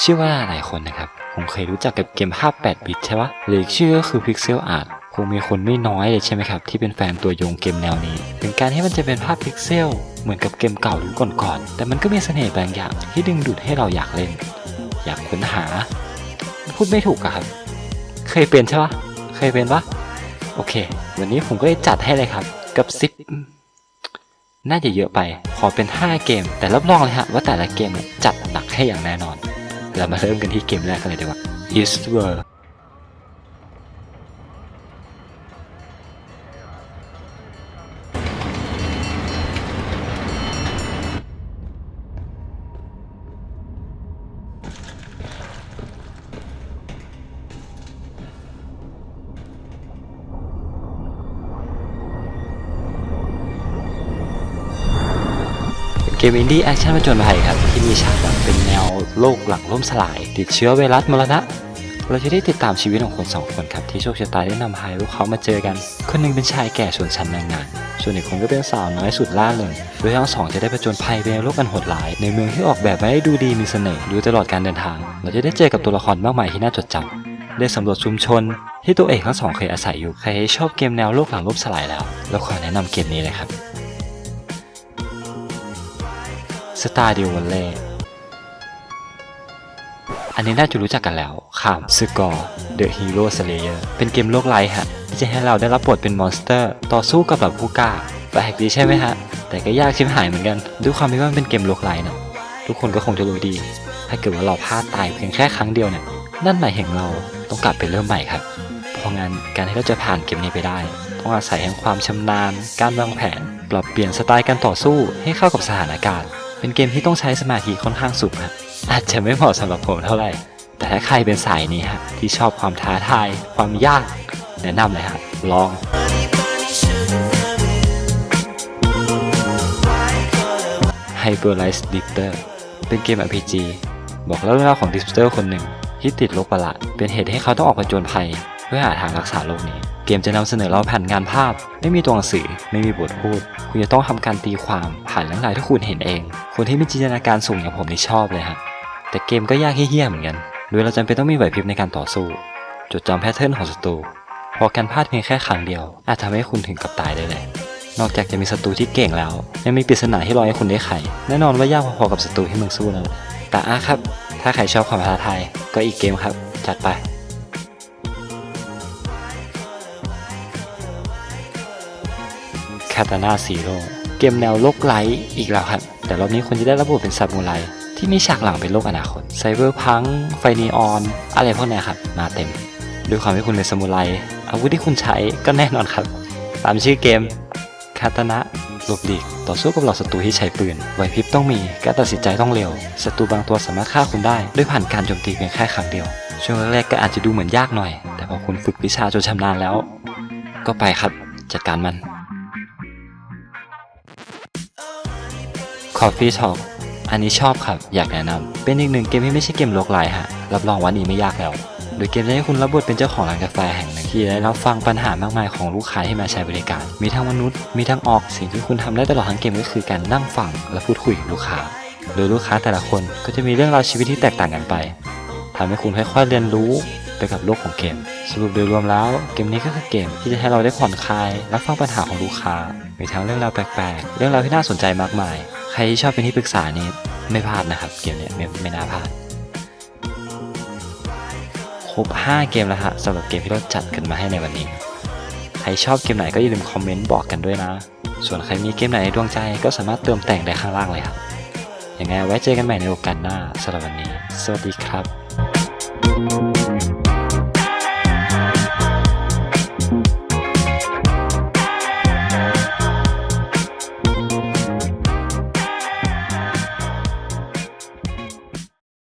เชื่อว่าหลายคนนะครับคงเคยรู้จักกับเกมภาพ 8 บิตใช่ปะหรือชื่อก็คือ Pixel Art คงมีคนไม่น้อยเลยใช่ไหมครับ ที่เป็นแฟนตัวยงเกมแนวนี้ถึงการที่มันจะเป็นภาพพิกเซล เหมือนกับเกมเก่าหรือก่อนๆ แต่มันก็มีเสน่ห์บางอย่างที่ดึงดูดให้เราอยากเล่น อยากค้นหา พูดไม่ถูกอะครับ เคยเป็นใช่ปะเคยเป็นปะโอเค วันนี้ผมก็เลยจัดให้เลยครับ กับซิปน่าจะเยอะไป ขอเป็น 5 เกม แต่รับรองเลยฮะว่าแต่ละเกมเนี่ยจัดหนักให้อย่างแน่นอน เรามาเริ่มกันที่เกมแรกกันเลยดีกว่า Eastward มอินดี้แอคชั่นผจญภัยครับที่มีฉากแบบเป็นแนวโลกหลังล่มสลาย ติดเชื้อไวรัสมรณะ เราจะได้ติดตามชีวิตของคนสองคนครับที่โชคชะตาได้นำพาพวกเขามาเจอกัน คนหนึ่งเป็นชายแก่ส่วนชั้นแรงงานส่วนอีกคนก็เป็นสาวน้อยสุดล่าเริงโดยทั้งสองจะได้ผจญภัยไปในโลกอันโหดร้าย ในเมืองที่ออกแบบมาให้ดูดีมีเสน่ห์ดูตลอดการเดินทาง เราจะได้เจอกับตัวละครมากมายที่น่าจดจำได้สำรวจชุมชน ที่ตัวเอกทั้งสองเคยอาศัยอยู่ใครชอบเกมแนวโลกหลังล่มสลายแล้วเราขอแนะนำเกมนี้เลยครับ สตาร์ดิวเล่อันนี้น่าจะรู้จักกันแล้วข้ามสกอร์เดอะฮีโร่สเลเยอร์เป็นเกมโลกไร้ฮะ ที่จะให้เราได้รับบทเป็นมอนสเตอร์ ต่อสู้กับแบบผู้กล้าแปลกดีใช่ไหมฮะ แต่ก็ยากชิบหายเหมือนกัน ด้วยความที่ว่ามันเป็นเกมโลกไร้นะทุกคนก็คงจะรู้ดี ถ้าเกิดว่าเราพลาดตายเพียงแค่ครั้งเดียวเนี่ยนั่นหมายถึงเราต้องกลับไปเริ่มใหม่ครับ เพราะงั้นการที่เราจะผ่านเกมนี้ไปได้ ต้องอาศัยแห่งความชำนาญ การวางแผน ปรับเปลี่ยนสไตล์การต่อสู้ให้เข้ากับสถานการณ์ เป็นเกมที่ต้องใช้สมาธิค่อนข้างสูงครับอาจจะไม่เหมาะสำหรับผมเท่าไหร่ แต่ถ้าใครเป็นสายนี้ฮะที่ชอบความท้าทาย ความยาก แนะนำเลยฮะลอง Hyperlight Dictor เป็นเกม RPG บอกเล่าเรื่องราวของดิสเตอร์คนหนึ่งที่ติดโรคประหลาดเป็นเหตุให้เขาต้องออกผจญภัย เพื่อหาทางรักษาโรคนี้ เกมจะนำเสนอเราผ่านงานภาพ ไม่มีตัวหนังสือ ไม่มีบทพูด คุณจะต้องทำการตีความผ่านเรื่องราวที่คุณเห็นเอง คนที่มีจินตนาการสูงอย่างผมนี่ชอบเลยฮะ แต่เกมก็ยากเฮี้ยเหมือนกัน โดยเราจำเป็นต้องมีไหวพริบในการต่อสู้ จดจำแพทเทิร์นของศัตรู พอการพลาดเพียงแค่ครั้งเดียว อาจทำให้คุณถึงกับตายได้เลย นอกจากจะมีศัตรูที่เก่งแล้ว ยังมีปริศนาที่รอให้คุณได้ไข แน่นอนว่ายากพอๆกับศัตรูที่มึงสู้นั่นแหละแต่อะครับ ถ้าใครชอบความท้าทายก็อีกเกมครับ จัดไปาตานาซีโร่เกมแนวโลกไร้อีกแล้วครับ แต่รอบนี้คุณจะได้รับบทเป็นซามูไรที่มีฉากหลังเป็นโลกอนาคตไซเบอร์พังไฟนีออน อะไรพวกนี้ครับมาเต็ม ด้วยความที่คุณเป็นซามูไรอาวุธที่คุณใช้ก็แน่นอนครับ ตามชื่อเกมคาตานะหลบหลีกต่อสู้กับเหล่าศัตรูที่ใช้ปืนไหวพริบต้องมีการตัดสินใจต้องเร็วศัตรูบางตัวสามารถฆ่าคุณได้ด้วยผ่านการโจมตีเพียงแค่ครั้งเดียว ช่วงแรกๆก็อาจจะดูเหมือนยากหน่อย แต่พอคุณฝึกวิชาจนชำนาญแล้ว ก็ไปครับจัดการมัน Coffee Talk อันนี้ชอบครับ อยากแนะนำ เป็นอีกหนึ่งเกมที่ไม่ใช่เกมโลกไรฮะ รับรองว่านี้ไม่ยากแล้ว โดยเกมจะให้คุณรับบทเป็นเจ้าของร้านกาแฟแห่งหนึ่งที่ได้รับฟังปัญหามากมายของลูกค้าที่มาใช้บริการ มีทั้งมนุษย์ มีทั้งออก สิ่งที่คุณทำได้ตลอดทั้งเกมก็คือการนั่งฟังและพูดคุยกับลูกค้า โดยลูกค้าแต่ละคนก็จะมีเรื่องราวชีวิตที่แตกต่างกันไปทำให้คุณค่อยๆเรียนรู้ไปกับโลกของเกม สรุปโดยรวมแล้ว เกมนี้ก็คือเกมที่จะให้เราได้ผ่อนคลาย รับฟังปัญหาของลูกค้า มีทั้งเรื่องราวแปลกๆ เรื่องราวที่น่าสนใจมากมาย รที่ชอบเป็นที่ปรึกษานี่ไม่พลาดนะครับ เกมเนี้ยไม่ไม่น่าพลาด ครบ 5 เกมแล้วฮะสำหรับเกมที่เราจัดขึ้นมาให้ในวันนี้ ใครชอบเกมไหนก็อย่าลืมคอมเมนต์บอกกันด้วยนะ ส่วนใครมีเกมไหนในดวงใจก็สามารถเติมแต่งได้ข้างล่างเลยครับยังไงไว้เจอกันใหม่ในโอกาสหน้าสำหรับวันนี้ สวัสดีครับ